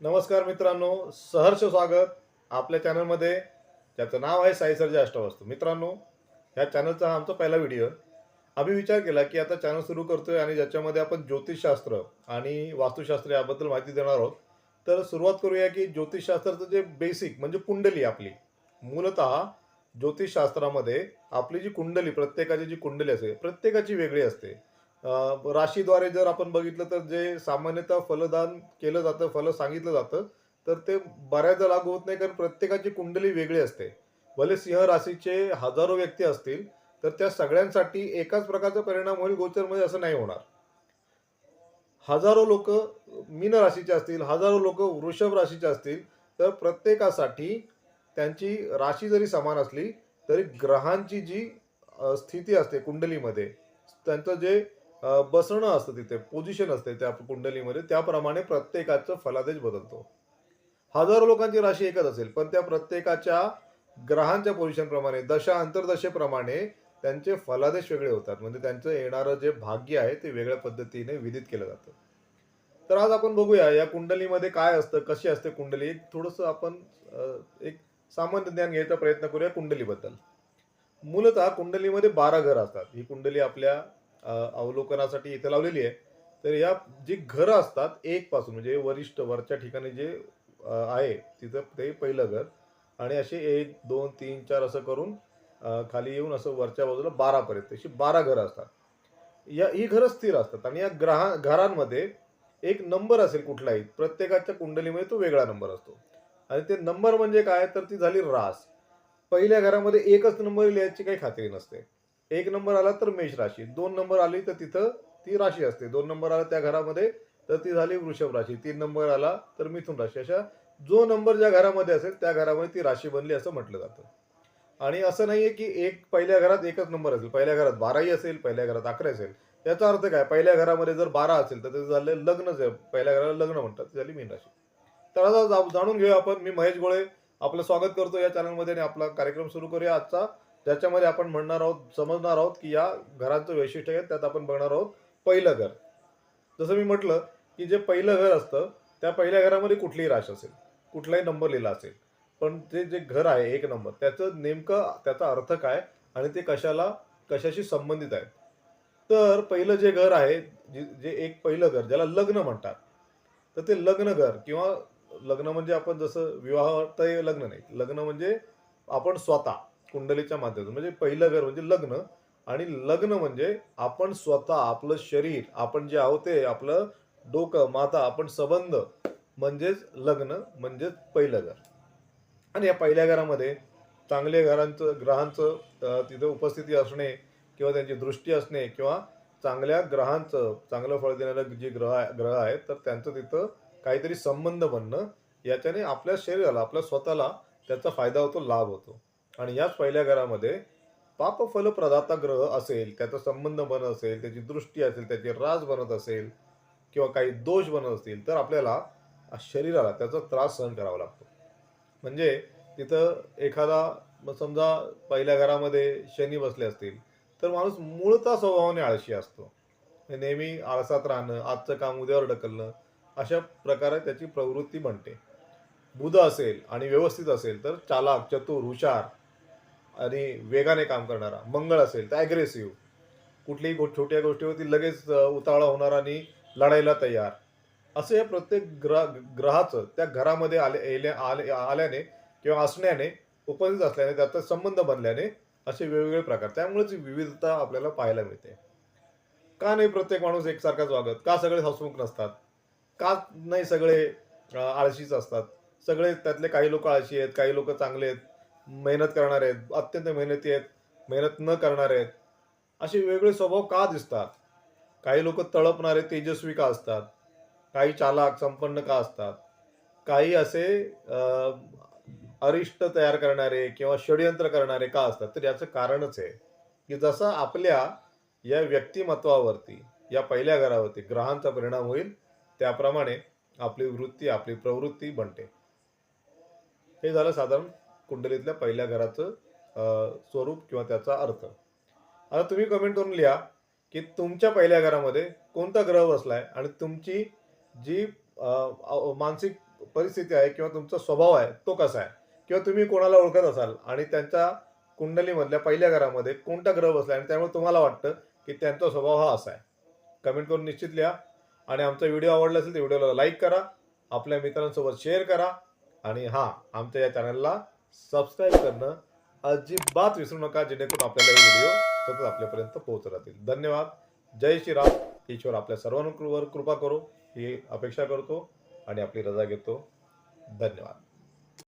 नमस्कार मित्रांनो सहर्ष स्वागत आपल्या चॅनलमध्ये ज्याचं नाव आहे साई सर्जा अष्टवास्तू. मित्रांनो ह्या चॅनलचा हा आमचा पहिला व्हिडिओ. आम्ही विचार केला की आता चॅनल सुरू करतोय आणि ज्याच्यामध्ये आपण ज्योतिषशास्त्र आणि वास्तुशास्त्र याबद्दल माहिती देणार आहोत. तर सुरुवात करूया की ज्योतिषशास्त्राचं जे बेसिक म्हणजे कुंडली आपली. मूलत ज्योतिषशास्त्रामध्ये आपली जी कुंडली प्रत्येकाची जी कुंडली असते प्रत्येकाची वेगळी असते. राशीद्वारे जर आपण बघितलं तर जे सामान्यतः फलदान केलं जातं फलं सांगितलं जातं तर ते बऱ्याचदा लागू होत नाही कारण प्रत्येकाची कुंडली वेगळी असते. भले सिंह राशीचे हजारो व्यक्ती असतील तर त्या सगळ्यांसाठी एकाच प्रकारचा परिणाम होईल गोचरमध्ये असं नाही होणार. हजारो लोक मीन राशीचे असतील हजारो लोक वृषभ राशीचे असतील तर प्रत्येकासाठी त्यांची राशी जरी समान असली तरी ग्रहांची जी स्थिती असते कुंडलीमध्ये त्यांचं जे बसणं असतं तिथे पोझिशन असते त्या कुंडलीमध्ये त्याप्रमाणे प्रत्येकाचं फलादेश बदलतो. हजारो लोकांची राशी एकच असेल पण त्या प्रत्येकाच्या ग्रहांच्या पोझिशनप्रमाणे दशा अंतर्दशेप्रमाणे त्यांचे फलादेश वेगळे होतात. म्हणजे त्यांचं येणारं जे भाग्य आहे ते वेगळ्या पद्धतीने विदित केलं जातं. तर आज आपण बघूया या कुंडलीमध्ये काय असतं कशी असते कुंडली? एक थोडंसं आपण एक सामान्य ज्ञान घ्यायचा प्रयत्न करूया कुंडलीबद्दल. मूलतः कुंडलीमध्ये बारा घर असतात. ही कुंडली आपल्या अवलोकनासाठी इथे लावलेली आहे. तर या जी घरं असतात एक पासून म्हणजे वरिष्ठ वरच्या ठिकाणी जे आहे तिथं ते पहिलं घर. आणि असे एक दोन तीन चार असं करून खाली येऊन असं वरच्या बाजूला बारापर्यंत अशी बारा घरं असतात. या ही घरं स्थिर असतात आणि या ग्रहा घरांमध्ये एक नंबर असेल कुठलाही प्रत्येकाच्या कुंडलीमध्ये तो वेगळा नंबर असतो. आणि ते नंबर म्हणजे काय? तर ती झाली रास. पहिल्या घरामध्ये एकच नंबर लिहायची काही खात्री नसते. एक नंबर आला तर मेष राशी. दोन नंबर आली तर तिथं ती राशी असते. दोन नंबर आला त्या घरामध्ये तर ती झाली वृषभ राशी. तीन नंबर आला तर मिथुन राशी. अशा जो नंबर ज्या घरामध्ये असेल त्या घरामध्ये ती राशी बनली असं म्हटलं जातं. आणि असं नाहीये की एक पहिल्या घरात एकच नंबर असेल. पहिल्या घरात बाराही असेल पहिल्या घरात अकरा असेल. त्याचा अर्थ काय? पहिल्या घरामध्ये जर बारा असेल तर ते झालं लग्नच आहे पहिल्या घराला लग्न म्हणतात झाली मीन राशी. तर आता जाणून घेऊया आपण. मी महेश गोळे आपलं स्वागत करतो या चॅनलमध्ये आणि आपला कार्यक्रम सुरू करूया. आजचा ज्याच्यामध्ये आपण म्हणणार आहोत समजणार आहोत की या घरांचं वैशिष्ट्य आहे त्यात आपण बघणार आहोत पहिलं घर. जसं मी म्हटलं की जे पहिलं घर असतं त्या पहिल्या घरामध्ये कुठलीही राश असेल कुठलाही नंबर लिहिला असेल पण ते जे घर आहे एक नंबर त्याचं नेमकं त्याचा अर्थ काय आणि ते कशाला कशाशी संबंधित आहे तर पहिलं जे घर आहे जे जे एक पहिलं घर ज्याला लग्न म्हणतात तर ते लग्न घर किंवा लग्न म्हणजे आपण जसं विवाह तर लग्न नाही. लग्न म्हणजे आपण स्वतः. कुंडलीच्या माध्यमातून. म्हणजे पहिलं घर म्हणजे लग्न. आणि लग्न म्हणजे आपण स्वतः आपलं शरीर आपण जे आहोत ते आपलं डोकं माता आपण संबंध म्हणजेच लग्न म्हणजेच पहिलं घर. आणि या पहिल्या घरामध्ये चांगल्या घरांचं ग्रहांचं तिथं उपस्थिती असणे किंवा त्यांची दृष्टी असणे किंवा चांगल्या ग्रहांचं चांगलं फळ देणारं जे ग्रह ग्रह आहेत तर त्यांचं तिथं काहीतरी संबंध बनणं याच्याने आपल्या शरीराला आपल्या स्वतःला त्याचा फायदा होतो लाभ होतो. आणि याच पहिल्या घरामध्ये पापफल प्रदाता ग्रह असेल त्याचा संबंध बनत असेल त्याची दृष्टी असेल त्याची राज बनत असेल किंवा काही दोष बनत असतील तर आपल्याला शरीराला त्याचा त्रास सहन करावा लागतो. म्हणजे तिथं एखादा समजा पहिल्या घरामध्ये शनी बसले असतील तर माणूस मूळतः स्वभावाने आळशी असतो. म्हणजे नेहमी आळसात राहणं आजचं काम उद्यावर ढकलणं अशा प्रकारे त्याची प्रवृत्ती बनते. बुध असेल आणि व्यवस्थित असेल तर चालाक चतुर हुशार आणि वेगाने काम करणारा मंगळ असेल तर ॲग्रेसिव्ह कुठलीही गो छोट्या गोष्टीवरती लगेच उताळा होणार आणि लढायला तयार. असं हे प्रत्येक ग्रह ग्रहाचं त्या घरामध्ये आले येल्या- आले आल्याने किंवा असण्याने उपस्थित असल्याने त्याचा संबंध बनल्याने असे वेगवेगळे प्रकार. त्यामुळेच विविधता आपल्याला पाहायला मिळते. का नाही प्रत्येक माणूस एकसारखाच वागत का सगळे हसमुख नसतात? का नाही सगळे आळशीच असतात? सगळे त्यातले काही लोक आळशी आहेत काही लोक चांगले आहेत. मेहनत करणारे आहेत अत्यंत मेहनती आहेत मेहनत न करणारे आहेत. असे वेगळे स्वभाव का दिसतात? काही लोक तळपणारे तेजस्वी का असतात? काही चालाक संपन्न का असतात? काही असे अरिष्ट तयार करणारे किंवा षडयंत्र करणारे का असतात? तर याचं कारणच आहे की जसं आपल्या या व्यक्तिमत्वावरती या पहिल्या घरावरती ग्रहांचा परिणाम होईल त्याप्रमाणे आपली वृत्ती आपली प्रवृत्ती बनते. हे झालं साधारण कुंडलीतल्या पहिल्या घराचं स्वरूप किंवा त्याचा अर्थ. आता तुम्ही कमेंट करून लिहा की तुमच्या पहिल्या घरामध्ये कोणता ग्रह बसलाय आणि तुमची जी मानसिक परिस्थिती आहे किंवा तुमचा स्वभाव आहे तो कसा आहे? किंवा तुम्ही कोणाला ओळखत असाल आणि त्यांच्या कुंडलीमधल्या पहिल्या घरामध्ये कोणता ग्रह बसला आणि त्यामुळे तुम्हाला वाटतं की त्यांचा स्वभाव हा असा आहे? कमेंट करून निश्चित लिहा आणि आमचा व्हिडिओ आवडला असेल तर व्हिडिओला लाईक करा आपल्या मित्रांसोबत शेअर करा आणि हां आमच्या या चॅनलला सबस्क्राईब करणं अजिबात विसरू नका जेणेकरून आपल्याला हे व्हिडिओ सतत आपल्यापर्यंत पोहोचत राहतील. धन्यवाद. जय श्रीराम. ईश्वर आपल्या सर्वांवर कृपा करो. ही अपेक्षा करतो आणि आपली रजा घेतो. धन्यवाद.